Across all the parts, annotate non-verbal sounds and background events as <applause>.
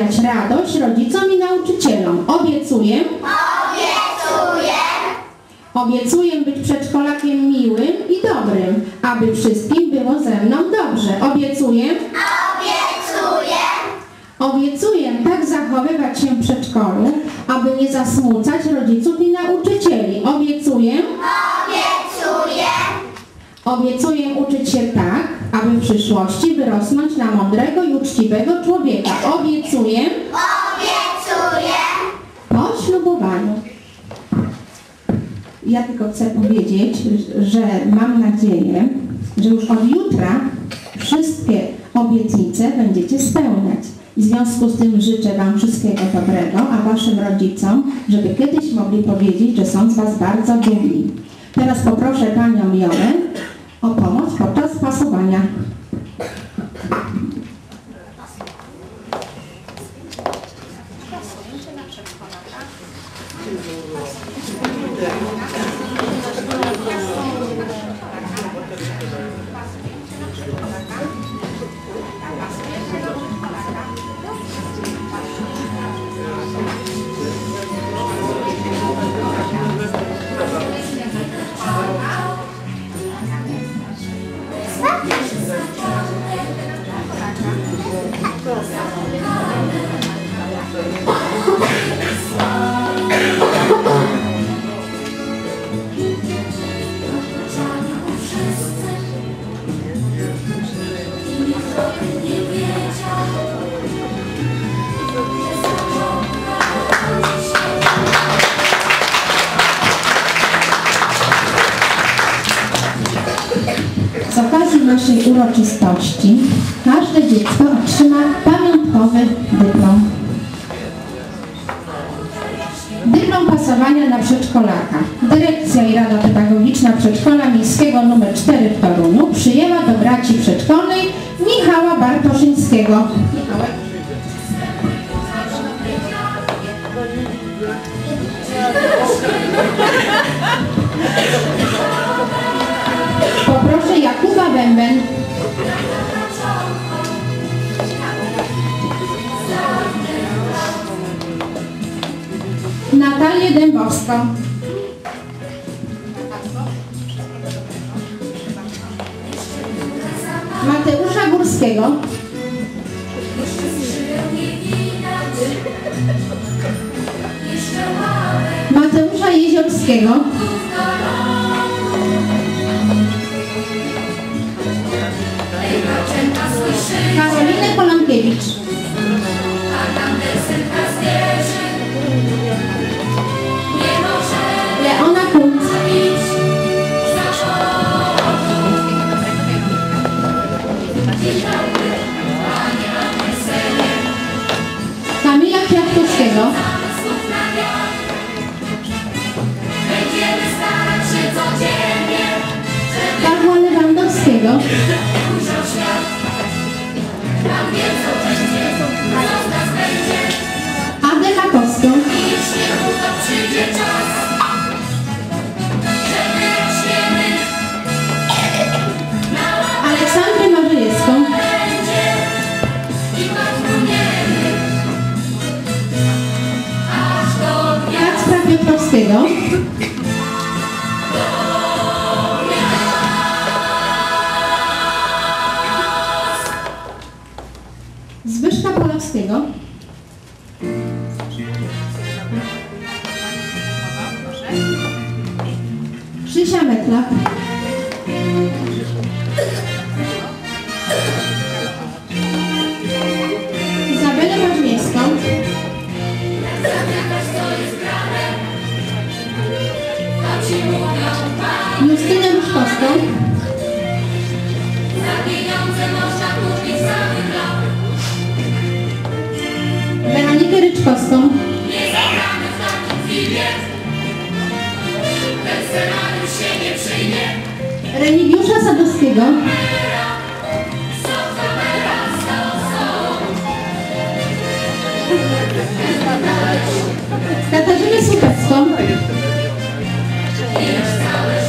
radość rodzicom i nauczycielom. Obiecuję. Obiecuję. Obiecuję być przedszkolakiem miłym i dobrym, aby wszystkim było ze mną dobrze. Obiecuję. Obiecuję. Obiecuję tak zachowywać się w przedszkolu, aby nie zasmucać rodziców i nauczycieli. Obiecuję. Obiecuję. Obiecuję uczyć się tak, aby w przyszłości wyrosnąć na mądrego i uczciwego człowieka. Obiecuję Obiecuję. po ślubowaniu. Ja tylko chcę powiedzieć, że mam nadzieję, że już od jutra wszystkie obietnice będziecie spełniać. W związku z tym życzę Wam wszystkiego dobrego, a Waszym rodzicom, żeby kiedyś mogli powiedzieć, że są z Was bardzo dumni. Teraz poproszę Panią Jolę o pomoc podczas pasowania. Z uroczystości każde dziecko otrzyma pamiątkowy dyplom. Dyplom pasowania na przedszkolaka. Dyrekcja i Rada Pedagogiczna Przedszkola Miejskiego nr 4 w Toruniu przyjęła do braci przedszkolnej Michała Bartoszyńskiego. Michałek. <laughs> Poproszę Jakuba Bęben. Natalię Dębowską. Mateusza Górskiego. Mateusza Jeziorskiego. Karolinę Polankiewicz. Leona Kuntz. Kamila Kwiatkowskiego. Pawła Lewandowskiego. Zbyszka Polowskiego. Krzysia Metlak. Izabelę pan, Justynę Ruszkowską. za pieniądze można Weronikę Ryczkowską. Nie zagramy w takim filmie. Ten scenariusz się nie przyjmie. Remigiusza Sadowskiego. Katarzynę Słupecką. Już całe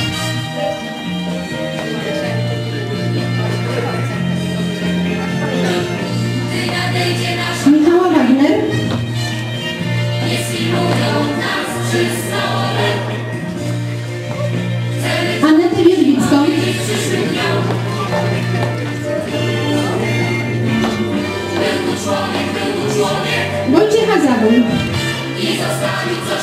It's a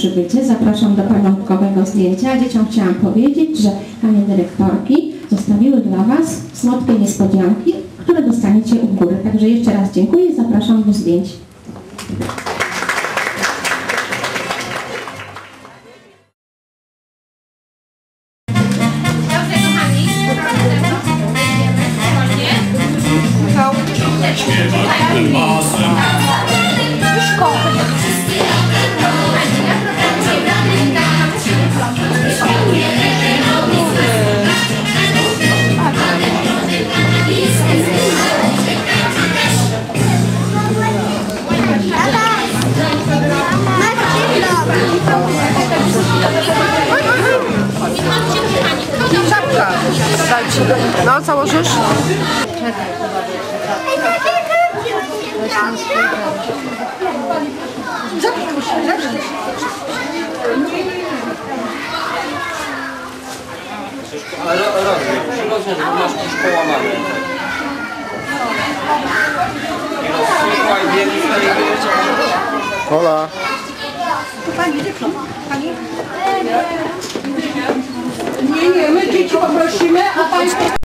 przybycie. Zapraszam do pamiątkowego zdjęcia. Dzieciom chciałam powiedzieć, że panie dyrektorki zostawiły dla Was słodkie niespodzianki, które dostaniecie u góry. Także jeszcze raz dziękuję i zapraszam do zdjęć. Czapka. No, założysz? Ale ro- rozumiem, przyrodzę, że masz już połamane. I rozstrzygła i biegli z tej Ola. Nie, nie, my dzieci poprosimy, a Państwo